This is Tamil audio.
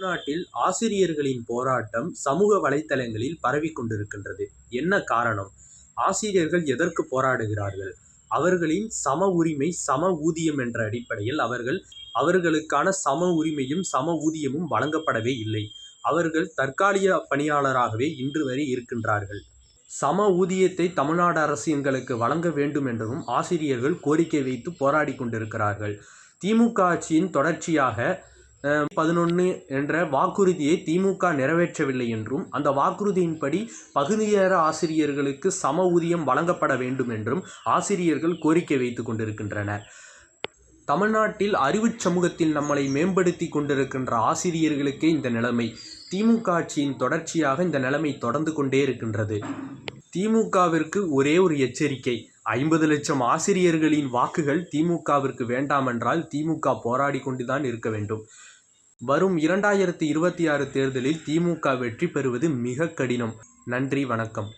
தமிழ்நாட்டில் ஆசிரியர்களின் போராட்டம் சமூக வலைத்தளங்களில் பரவிக் கொண்டிருக்கின்றது. என்ன காரணம்? ஆசிரியர்கள் எதற்கு போராடுகிறார்கள்? அவர்களின் சம உரிமை சம ஊதியம் என்ற அடிப்படையில் அவர்கள் அவர்களுக்கான சம உரிமையும் சம ஊதியமும் வழங்கப்படவே இல்லை. அவர்கள் தற்காலிக பணியாளராகவே இன்று வரை இருக்கின்றார்கள். சம ஊதியத்தை தமிழ்நாடு அரசு எங்களுக்கு வழங்க வேண்டும் என்றும் ஆசிரியர்கள் கோரிக்கை வைத்து போராடி கொண்டிருக்கிறார்கள். திமுக ஆட்சியின் தொடர்ச்சியாக பதினொன்று என்ற வாக்குறுதியை திமுக நிறைவேற்றவில்லை என்றும் அந்த வாக்குறுதியின்படி பகுதிநேர ஆசிரியர்களுக்கு சம ஊதியம் வழங்கப்பட வேண்டும் என்றும் ஆசிரியர்கள் கோரிக்கை வைத்து கொண்டிருக்கின்றனர். தமிழ்நாட்டில் அறிவுச் சமூகத்தில் நம்மளை மேம்படுத்தி கொண்டிருக்கின்ற ஆசிரியர்களுக்கே இந்த நிலைமை திமுக ஆட்சியின் தொடர்ச்சியாக இந்த நிலைமை தொடர்ந்து கொண்டே இருக்கின்றது. திமுகவிற்கு ஒரே ஒரு எச்சரிக்கை ஐம்பது லட்சம் ஆசிரியர்களின் வாக்குகள் திமுகவிற்கு வேண்டாமென்றால் திமுக போராடி கொண்டுதான் இருக்க வேண்டும். வரும் இரண்டாயிரத்தி இருபத்தி ஆறு தேர்தலில் திமுக வெற்றி பெறுவது மிக கடினம். நன்றி வணக்கம்.